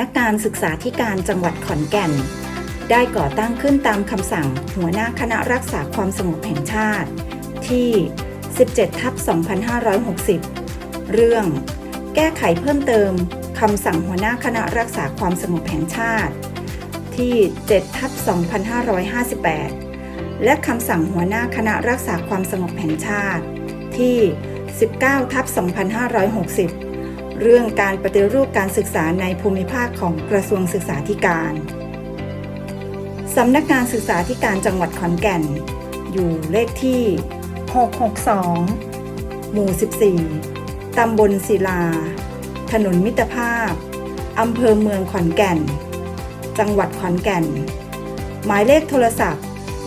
นักงานศึกษาธิการจังหวัดขอนแก่น ได้ก่อตั้งขึ้นตามคำสั่งหัวหน้าคณะรักษาความสงบแห่งชาติ ที่ 17 ทับ 2560 เรื่อง แก้ไขเพิ่มเติมคำสั่งหัวหน้าคณะรักษาความสงบแห่งชาติ ที่ 7 ทับ 2558 และคำสั่งหัวหน้าคณะรักษาความสงบแห่งชาติ ที่ 19 ทับ 2560 เรื่องการปฏิรูปการศึกษาในภูมิภาคของกระทรวงศึกษาธิการสำนักงานศึกษาธิการจังหวัดขอนแก่น อยู่เลขที่ 662 หมู่ 14 ตำบลศิลา ถนนมิตรภาพ อำเภอเมืองขอนแก่น จังหวัดขอนแก่น หมายเลขโทรศัพท์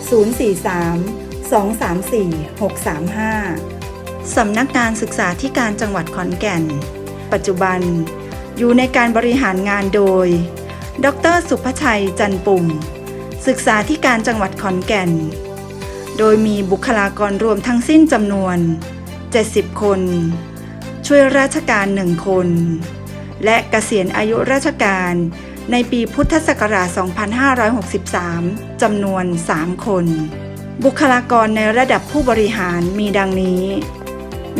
043 234 635 สำนักงานศึกษาธิการจังหวัดขอนแก่น ปัจจุบัน อยู่ในการบริหารงานโดย ดร สุภชัยจันปุ่ม ศึกษาธิการจังหวัดขอนแก่น โดยมีบุคลากรรวมทั้งสิ้นจำนวน 70 คน ช่วยราชการ1คน และเกษียณอายุราชการในปีพุทธศักราช 2563 จำนวน 3 คน บุคลากรในระดับผู้บริหารมีดังนี้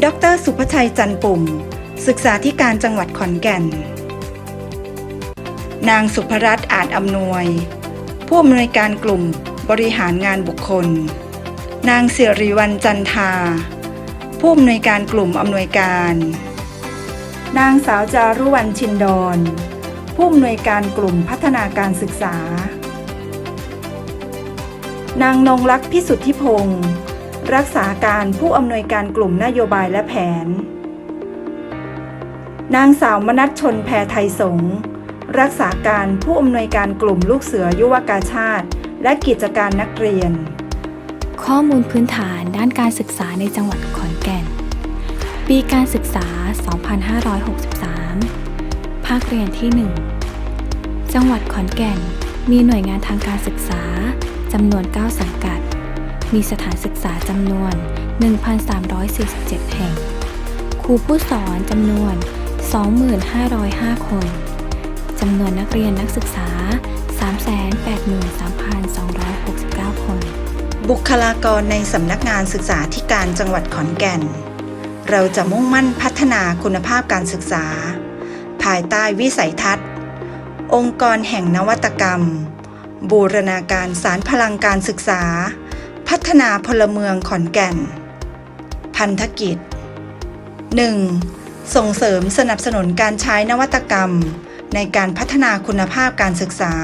ดร สุภชัยจันปุ่ม ศึกษาธิการจังหวัดขอนแก่น นางสุภรัตน์อาจอำนวย ผู้อำนวยการกลุ่มบริหารงานบุคคล นางเสริวัลจันทา ผู้อำนวยการกลุ่มอำนวยการ นางสาวจารุวรรณชินดอนผู้อำนวยการกลุ่มพัฒนาการศึกษา นางนงลักษณ์พิสุทธิพงศ์รักษาการผู้อำนวยการกลุ่มนโยบายและแผน นางสาวมนัทชนแพรไทยสงรักษาการผู้อำนวยการกลุ่มลูกเสือยุวกาชาติ และกิจการนักเรียน ข้อมูลพื้นฐานด้านการศึกษาในจังหวัดขอนแก่น ปีการศึกษา 2563 ภาคเรียนที่ 1 จังหวัดขอนแก่น มีหน่วยงานทางการศึกษาจำนวน 9 สังกัด มีสถานศึกษาจำนวน 1,347 แห่ง ครูผู้สอนจำนวน 25,505 คน จำนวนนักเรียนนักศึกษา 383,269 คน บุคลากรในสำนักงานศึกษาธิการจังหวัดขอนแก่น เราจะมุ่งมั่นพัฒนาคุณภาพการศึกษา ภายใต้วิสัยทัศน์ องค์กรแห่งนวัตกรรม บูรณาการสารพลังการศึกษา พัฒนาพลเมืองขอนแก่น พันธกิจ 1. ส่งเสริมสนับสนุนการใช้นวัตกรรม ในการพัฒนาคุณภาพการศึกษา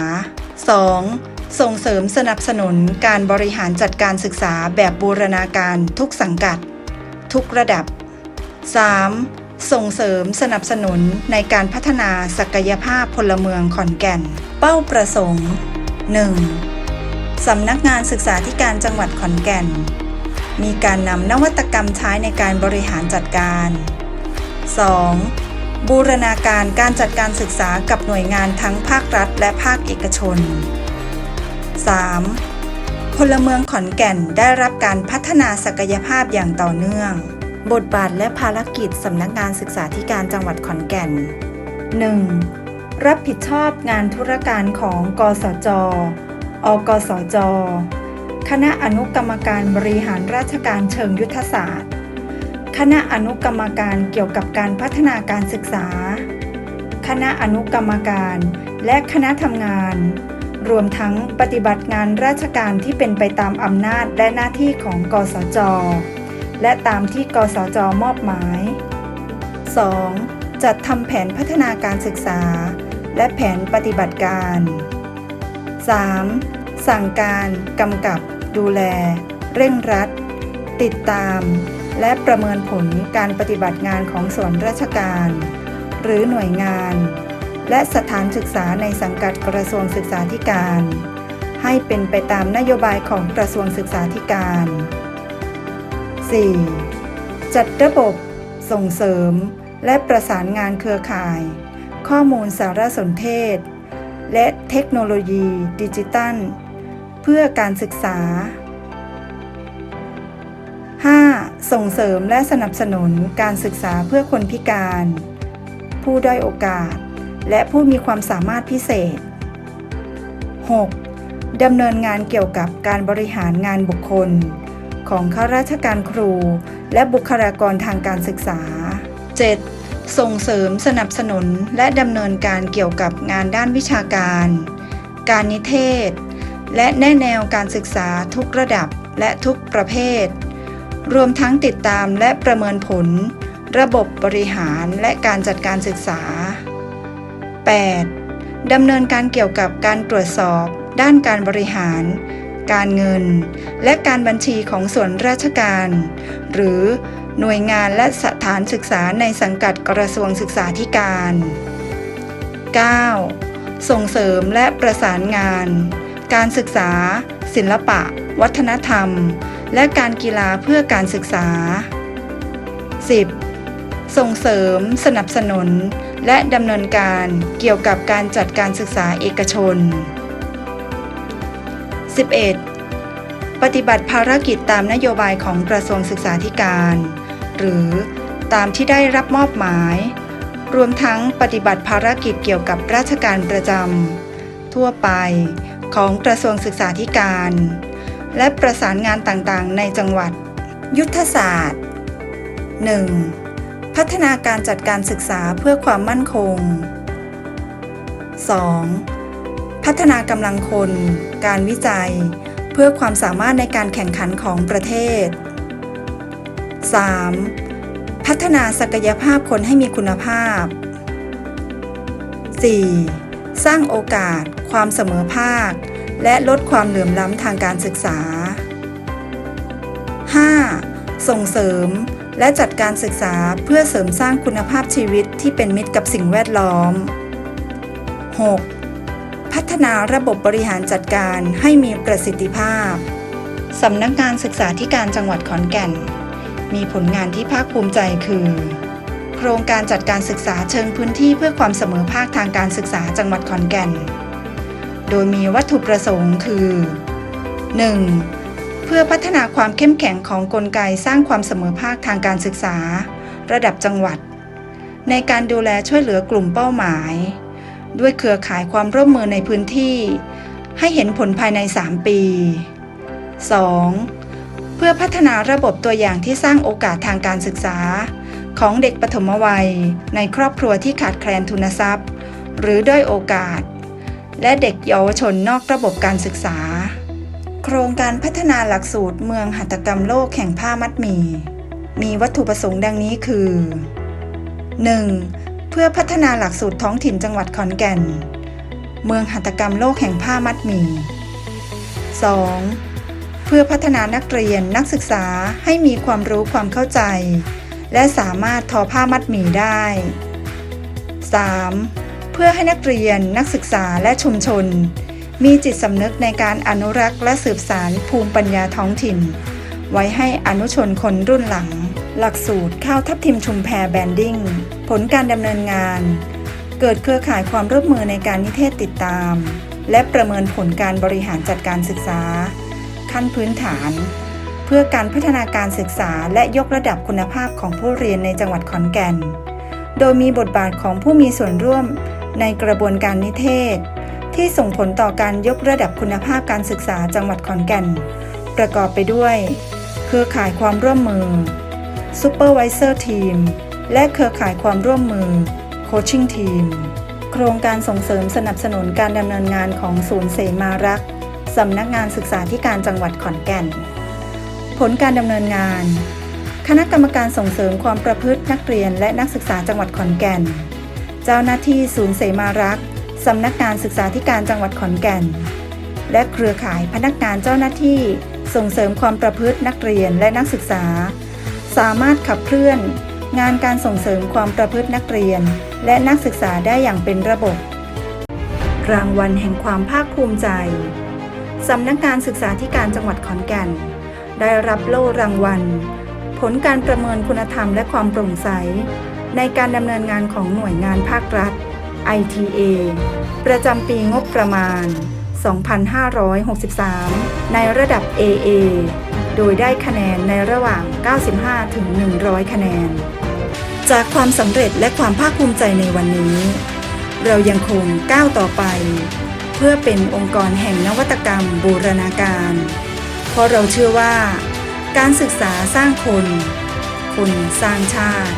2. ส่งเสริมสนับสนุนการบริหารจัดการศึกษาแบบบูรณาการทุกสังกัด ทุกระดับ 3. ส่งเสริมสนับสนุนในการพัฒนาศักยภาพพลเมืองขอนแก่น เป้าประสงค์ 1. สำนักงานศึกษาธิการจังหวัดขอนแก่น มีการนำนวัตกรรมใช้ในการบริหารจัดการ 2. บูรณาการการจัดการศึกษากับหน่วยงานทั้งภาครัฐและภาคเอกชน 3. พลเมืองขอนแก่นได้รับการพัฒนาศักยภาพอย่างต่อเนื่อง บทบาทและภารกิจสำนักงานศึกษาธิการจังหวัดขอนแก่น 1. รับผิดชอบงานธุรการของ กสจ อกสจ คณะอนุกรรมการบริหารราชการเชิงยุทธศาสตร์ คณะอนุกรรมการเกี่ยวกับการพัฒนาการศึกษา คณะอนุกรรมการ และคณะทำงาน รวมทั้งปฏิบัติงานราชการที่เป็นไปตามอำนาจและหน้าที่ของกสจ และตามที่กสจมอบหมาย 2. จัดทำแผนพัฒนาการศึกษา และแผนปฏิบัติการ 3. สั่งการ กำกับ ดูแล เร่งรัด ติดตาม และประเมินผลการปฏิบัติงานของส่วนราชการ หรือหน่วยงาน และสถานศึกษาในสังกัดกระทรวงศึกษาธิการ ให้เป็นไปตามนโยบายของกระทรวงศึกษาธิการ 4. จัดระบบ ส่งเสริม และประสานงานเครือข่าย ข้อมูลสารสนเทศ และเทคโนโลยีดิจิตัล เพื่อการศึกษา 5. ส่งเสริมและสนับสนุนการศึกษาเพื่อคนพิการ ผู้ด้อยโอกาส และผู้มีความสามารถพิเศษ 6. ดำเนินงานเกี่ยวกับการบริหารงานบุคคล ของข้าราชการครู และบุคลากรทางการศึกษา 7. ส่งเสริมสนับสนุนและดำเนินการเกี่ยวกับงานด้านวิชาการ การนิเทศ และแนแนวการศึกษาทุกระดับและทุกประเภท รวมทั้งติดตามและประเมินผล ระบบบริหารและการจัดการศึกษา 8. ดำเนินการเกี่ยวกับการตรวจสอบ ด้านการบริหาร การเงิน และการบัญชีของส่วนราชการ หรือหน่วยงานและสถานศึกษาในสังกัดกระทรวงศึกษาธิการ 9. ส่งเสริมและประสานงาน การศึกษา ศิลปะ วัฒนธรรม และการกีฬาเพื่อการศึกษา 10. ส่งเสริม สนับสนุน และดำเนินการเกี่ยวกับการจัดการศึกษาเอกชน 11. ปฏิบัติภารกิจตามนโยบายของกระทรวงศึกษาธิการ หรือตามที่ได้รับมอบหมาย รวมทั้งปฏิบัติภารกิจเกี่ยวกับราชการประจำทั่วไปของกระทรวงศึกษาธิการ และประสานงานต่างๆ ในจังหวัด ยุทธศาสตร์ 1. พัฒนาการจัดการศึกษาเพื่อความมั่นคง 2. พัฒนากำลังคน การวิจัย เพื่อความสามารถในการแข่งขันของประเทศ 3. พัฒนาศักยภาพคนให้มีคุณภาพ 4. สร้างโอกาส ความเสมอภาค และลดความเหลื่อมล้ำทางการศึกษา 5. ส่งเสริม และจัดการศึกษาเพื่อเสริมสร้างคุณภาพชีวิตที่เป็นมิตรกับสิ่งแวดล้อม 6. พัฒนาระบบบริหารจัดการให้มีประสิทธิภาพ สำนักงานศึกษาธิการจังหวัดขอนแก่น มีผลงานที่ภาคภูมิใจคือ โครงการจัดการศึกษาเชิงพื้นที่เพื่อความเสมอภาคทางการศึกษาจังหวัดขอนแก่น โดยมีวัตถุประสงค์คือ 1. เพื่อพัฒนาความเข้มแข็งของกลไกสร้างความเสมอภาคทางการศึกษา ระดับจังหวัด ในการดูแลช่วยเหลือกลุ่มเป้าหมาย ด้วยเครือข่ายความร่วมมือในพื้นที่ ให้เห็นผลภายใน 3 ปี 2. เพื่อพัฒนาระบบตัวอย่างที่สร้างโอกาสทางการศึกษา ของเด็กปฐมวัย ในครอบครัวที่ขาดแคลนทุนทรัพย์ หรือด้อยโอกาส และเด็กเยาวชนนอกระบบการศึกษา โครงการพัฒนาหลักสูตรเมืองหัตถกรรมโลกแห่งผ้ามัดหมี่ มีวัตถุประสงค์ดังนี้คือ 1. เพื่อพัฒนาหลักสูตรท้องถิ่นจังหวัดขอนแก่น เมืองหัตถกรรมโลกแห่งผ้ามัดหมี่ 2. เพื่อพัฒนานักเรียนนักศึกษาให้มีความรู้ความเข้าใจ และสามารถทอผ้ามัดหมี่ได้ 3. เพื่อให้นักเรียนนักศึกษาและชุมชน มีจิตสำนึกในการอนุรักษ์และสืบสารภูมิปัญญาท้องถิ่น ไว้ให้อนุชนคนรุ่นหลัง หลักสูตรข้าวทับทิมชุมแพแบนดิ้ง ผลการดำเนินงาน เกิดเครือข่ายความร่วมมือในการนิเทศติดตาม และประเมินผลการบริหารจัดการศึกษา ขั้นพื้นฐาน เพื่อการพัฒนาการศึกษาและยกระดับคุณภาพของผู้เรียนในจังหวัดขอนแก่น โดยมีบทบาทของผู้มีส่วนร่วม ในกระบวนการนิเทศ ที่ส่งผลต่อการยกระดับคุณภาพการศึกษาจังหวัดขอนแก่น ประกอบไปด้วย เครือข่ายความร่วมมือ Supervisor Team และเครือข่ายความร่วมมือ Coaching Team โครงการส่งเสริมสนับสนุนการดำเนินงานของศูนย์เสมารักษ์สำนักงานศึกษาธิการจังหวัดขอนแก่น ผลการดำเนินงาน คณะกรรมการส่งเสริมความประพฤตินักเรียนและนักศึกษาจังหวัดขอนแก่น จ้าหน้าที่ศูนย์เสมารักษ์สำนักงานศึกษาธิการจังหวัดขอนแก่น และเครือข่ายพนักงานเจ้าหน้าที่ ส่งเสริมความประพฤตินักเรียนและนักศึกษา สามารถขับเคลื่อน งานการส่งเสริมความประพฤตินักเรียน และนักศึกษาได้อย่างเป็นระบบ รางวัลแห่งความภาคภูมิใจสำนักงานศึกษาธิการจังหวัดขอนแก่น ได้รับโล่รางวัล ผลการประเมินคุณธรรมและความโปร่งใส ในการดำเนินงานของหน่วยงานภาครัฐ ITA ประจำปีงบประมาณ 2563 ในระดับ AA โดยได้คะแนนในระหว่าง 95 ถึง 100 คะแนน จากความสำเร็จและความภาคภูมิใจในวันนี้ เรายังคงก้าวต่อไป เพื่อเป็นองค์กรแห่งนวัตกรรมบูรณาการ เพราะเราเชื่อว่า การศึกษาสร้างคน คนสร้างชาติ